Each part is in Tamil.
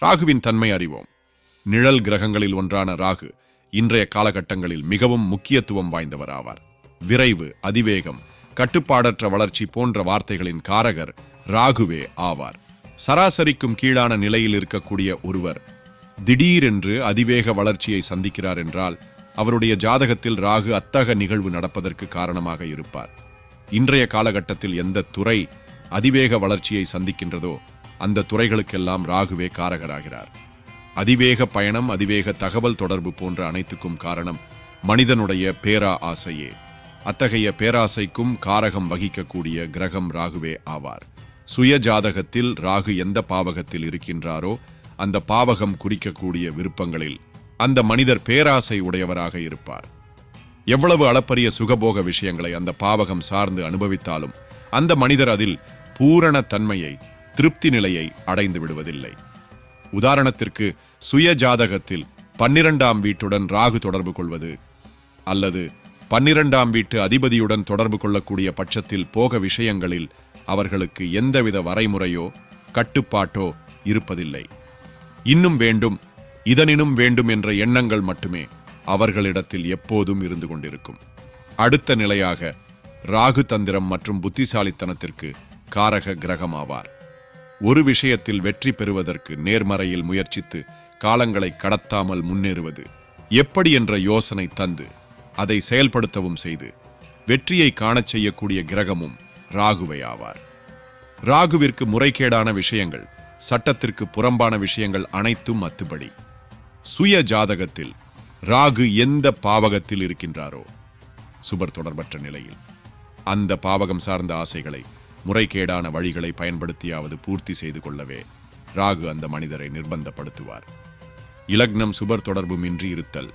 ராகுவின் தன்மை அறிவோம். நிழல் கிரகங்களில் ஒன்றான ராகு இன்றைய காலகட்டங்களில் மிகவும் முக்கியத்துவம் வாய்ந்தவர் ஆவார். விரைவு அதிவேகம் கட்டுப்பாடற்ற வளர்ச்சி போன்ற வார்த்தைகளின் காரகர் ராகுவே ஆவார். சராசரிக்கும் கீழான நிலையில் இருக்கக்கூடிய ஒருவர் திடீரென்று அதிவேக வளர்ச்சியை சந்திக்கிறார் என்றால் அவருடைய ஜாதகத்தில் ராகு அத்தக நிகழ்வு நடப்பதற்கு காரணமாக இருப்பார். இன்றைய காலகட்டத்தில் எந்த துறை அதிவேக வளர்ச்சியை சந்திக்கின்றதோ அந்த துறைகளுக்கெல்லாம் ராகுவே காரகராகிறார். அதிவேக பயணம் அதிவேக தகவல் தொடர்பு போன்ற அனைத்துக்கும் காரணம் மனிதனுடைய பேரா ஆசையே. அத்தகைய பேராசைக்கும் காரகம் வகிக்கக்கூடிய கிரகம் ராகுவே ஆவார். சுய ஜாதகத்தில் ராகு எந்த பாவகத்தில் இருக்கின்றாரோ அந்த பாவகம் குறிக்கக்கூடிய விருப்பங்களில் அந்த மனிதர் பேராசை உடையவராக இருப்பார். எவ்வளவு அளப்பரிய சுகபோக விஷயங்களை அந்த பாவகம் சார்ந்து அனுபவித்தாலும் அந்த மனிதர் அதில் பூரண தன்மையை திருப்தி நிலையை அடைந்து விடுவதில்லை. உதாரணத்திற்கு சுய ஜாதகத்தில் பன்னிரண்டாம் வீட்டுடன் ராகு தொடர்பு கொள்வது அல்லது பன்னிரண்டாம் வீட்டு அதிபதியுடன் தொடர்பு கொள்ளக்கூடிய பட்சத்தில் போக விஷயங்களில் அவர்களுக்கு எந்தவித வரைமுறையோ கட்டுப்பாட்டோ இருப்பதில்லை. இன்னும் வேண்டும் இதனினும் வேண்டும் என்ற எண்ணங்கள் மட்டுமே அவர்களிடத்தில் எப்போதும் இருந்து கொண்டிருக்கும். அடுத்த நிலையாக ராகு தந்திரம் மற்றும் புத்திசாலித்தனத்திற்கு காரக கிரகமாவார். ஒரு விஷயத்தில் வெற்றி பெறுவதற்கு நேர்மறையில் முயற்சித்து காலங்களை கடத்தாமல் முன்னேறுவது எப்படி என்ற யோசனை தந்து அதை செயல்படுத்தவும் செய்து வெற்றியை காணச் செய்யக்கூடிய கிரகமும் ராகுவை ஆவார். ராகுவிற்கு முறைகேடான விஷயங்கள் சட்டத்திற்கு புறம்பான விஷயங்கள் அனைத்தும் அத்துபடி. சுய ஜாதகத்தில் ராகு எந்த பாவகத்தில் இருக்கின்றாரோ சுபர் தொடர்பற்ற நிலையில் அந்த பாவகம் சார்ந்த ஆசைகளை முறைகேடான வழிகளை பயன்படுத்தியாவது பூர்த்தி செய்து கொள்ளவே ராகு அந்த மனிதரை நிர்பந்தப்படுத்துவார். இலக்னம் சுபர் தொடர்புமின்றி இருத்தல்.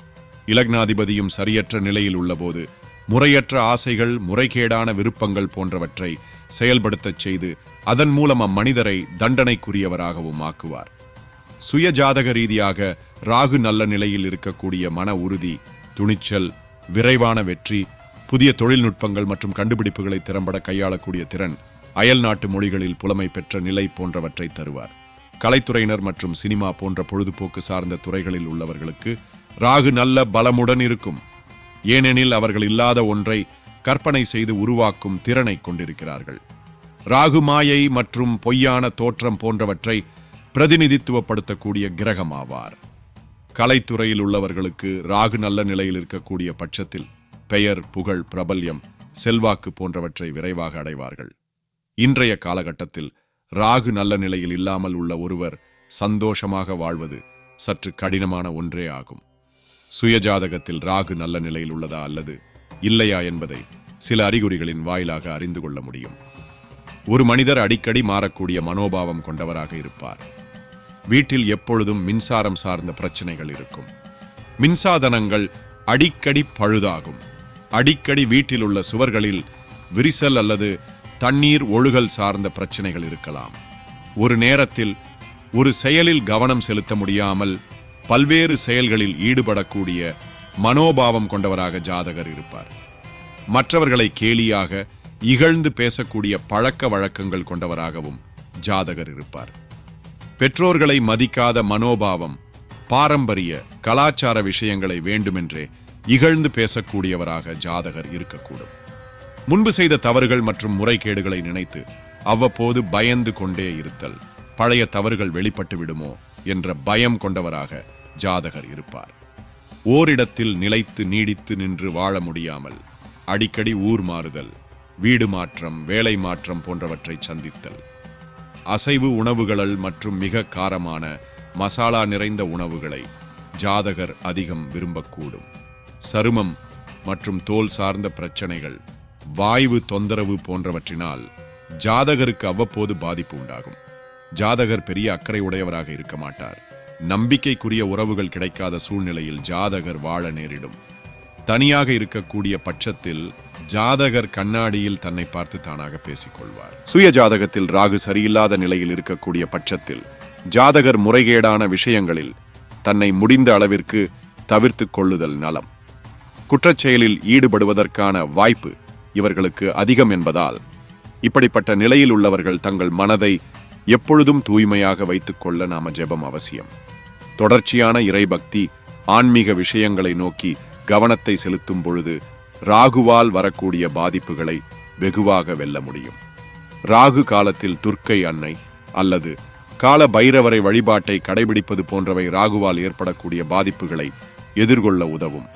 இலக்னாதிபதியும் சரியற்ற நிலையில் உள்ளபோது முறையற்ற ஆசைகள் முறைகேடான விருப்பங்கள் போன்றவற்றை செயல்படுத்தச் செய்து அதன் மூலம் அம்மனிதரை தண்டனைக்குரியவராகவும் ஆக்குவார். சுய ஜாதக ரீதியாக ராகு நல்ல நிலையில் இருக்கக்கூடிய மன உறுதி துணிச்சல் விரைவான வெற்றி புதிய தொழில்நுட்பங்கள் மற்றும் கண்டுபிடிப்புகளை திறம்பட கையாளக்கூடிய திறன் அயல் நாட்டு மொழிகளில் புலமை பெற்ற நிலை போன்றவற்றை தருவார். கலைத்துறையினர் மற்றும் சினிமா போன்ற பொழுதுபோக்கு சார்ந்த துறைகளில் உள்ளவர்களுக்கு ராகு நல்ல பலமுடன் இருக்கும். ஏனெனில் அவர்கள் இல்லாத ஒன்றை கற்பனை செய்து உருவாக்கும் திறனை கொண்டிருக்கிறார்கள். ராகு மாயை மற்றும் பொய்யான தோற்றம் போன்றவற்றை பிரதிநிதித்துவப்படுத்தக்கூடிய கிரகமாவார். கலைத்துறையில் உள்ளவர்களுக்கு ராகு நல்ல நிலையில் இருக்கக்கூடிய பட்சத்தில் பெயர் புகழ் பிரபல்யம் செல்வாக்கு போன்றவற்றை விரைவாக அடைவார்கள். இன்றைய காலகட்டத்தில் ராகு நல்ல நிலையில் இல்லாமல் உள்ள ஒருவர் சந்தோஷமாக வாழ்வது சற்று கடினமான ஒன்றே ஆகும். சுயஜாதகத்தில் ராகு நல்ல நிலையில் உள்ளதா அல்லது இல்லையா என்பதை சில அறிகுறிகளின் வாயிலாக அறிந்து கொள்ள முடியும். ஒரு மனிதர் அடிக்கடி மாறக்கூடிய மனோபாவம் கொண்டவராக இருப்பார். வீட்டில் எப்பொழுதும் மின்சாரம் சார்ந்த பிரச்சனைகள் இருக்கும். மின்சாதனங்கள் அடிக்கடி பழுதாகும். அடிக்கடி வீட்டில் உள்ள சுவர்களில் விரிசல் அல்லது தண்ணீர் ஒழுகல் சார்ந்த பிரச்சனைகள் இருக்கலாம். ஒரு நேரத்தில் ஒரு செயலில் கவனம் செலுத்த முடியாமல் பல்வேறு செயல்களில் ஈடுபடக்கூடிய மனோபாவம் கொண்டவராக ஜாதகர் இருப்பார். மற்றவர்களை கேலியாக இகழ்ந்து பேசக்கூடிய பழக்க வழக்கங்கள் கொண்டவராகவும் ஜாதகர் இருப்பார். பெற்றோர்களை மதிக்காத மனோபாவம் பாரம்பரிய கலாச்சார விஷயங்களை வேண்டுமென்றே இகழ்ந்து பேசக்கூடியவராக ஜாதகர் இருக்கக்கூடும். முன்பு செய்த தவறுகள் மற்றும் முறைகேடுகளை நினைத்து அவ்வப்போது பயந்து கொண்டே இருத்தல். பழைய தவறுகள் வெளிப்பட்டு விடுமோ என்ற பயம் கொண்டவராக ஜாதகர் இருப்பார். ஓரிடத்தில் நிலைத்து நீடித்து நின்று வாழ முடியாமல் அடிக்கடி ஊர் மாறுதல் வீடு மாற்றம் வேலை மாற்றம் போன்றவற்றை சந்தித்தல். அசைவு உணவுகளல் மற்றும் மிக காரமான மசாலா நிறைந்த உணவுகளை ஜாதகர் அதிகம் விரும்பக்கூடும். சருமம் மற்றும் தோல் சார்ந்த பிரச்சனைகள் வாய்வு தொந்தரவு போன்றவற்றினால் ஜாதகருக்கு அவ்வப்போது பாதிப்பு உண்டாகும். ஜாதகர் பெரிய அக்கறை உடையவராக இருக்க மாட்டார். நம்பிக்கைக்குரிய உறவுகள் கிடைக்காத சூழ்நிலையில் ஜாதகர் வாழ நேரிடும். தனியாக இருக்கக்கூடிய பட்சத்தில் ஜாதகர் கண்ணாடியில் தன்னை பார்த்து தானாக பேசிக்கொள்வார். சுய ஜாதகத்தில் ராகு சரியில்லாத நிலையில் இருக்கக்கூடிய பட்சத்தில் ஜாதகர் முறைகேடான விஷயங்களில் தன்னை முடிந்த அளவிற்கு தவிர்த்து கொள்ளுதல் நலம். குற்றச்செயலில் ஈடுபடுவதற்கான வாய்ப்பு இவர்களுக்கு அதிகம் என்பதால் இப்படிப்பட்ட நிலையில் உள்ளவர்கள் தங்கள் மனதை எப்பொழுதும் தூய்மையாக வைத்துக்கொள்ள நாம ஜெபம் அவசியம். தொடர்ச்சியான இறைபக்தி ஆன்மீக விஷயங்களை நோக்கி கவனத்தை செலுத்தும் பொழுது ராகுவால் வரக்கூடிய பாதிப்புகளை வெகுவாக வெல்ல முடியும். ராகு காலத்தில் துர்க்கை அன்னை அல்லது கால பைரவரை வழிபாட்டை கடைபிடிப்பது போன்றவை ராகுவால் ஏற்படக்கூடிய பாதிப்புகளை எதிர்கொள்ள உதவும்.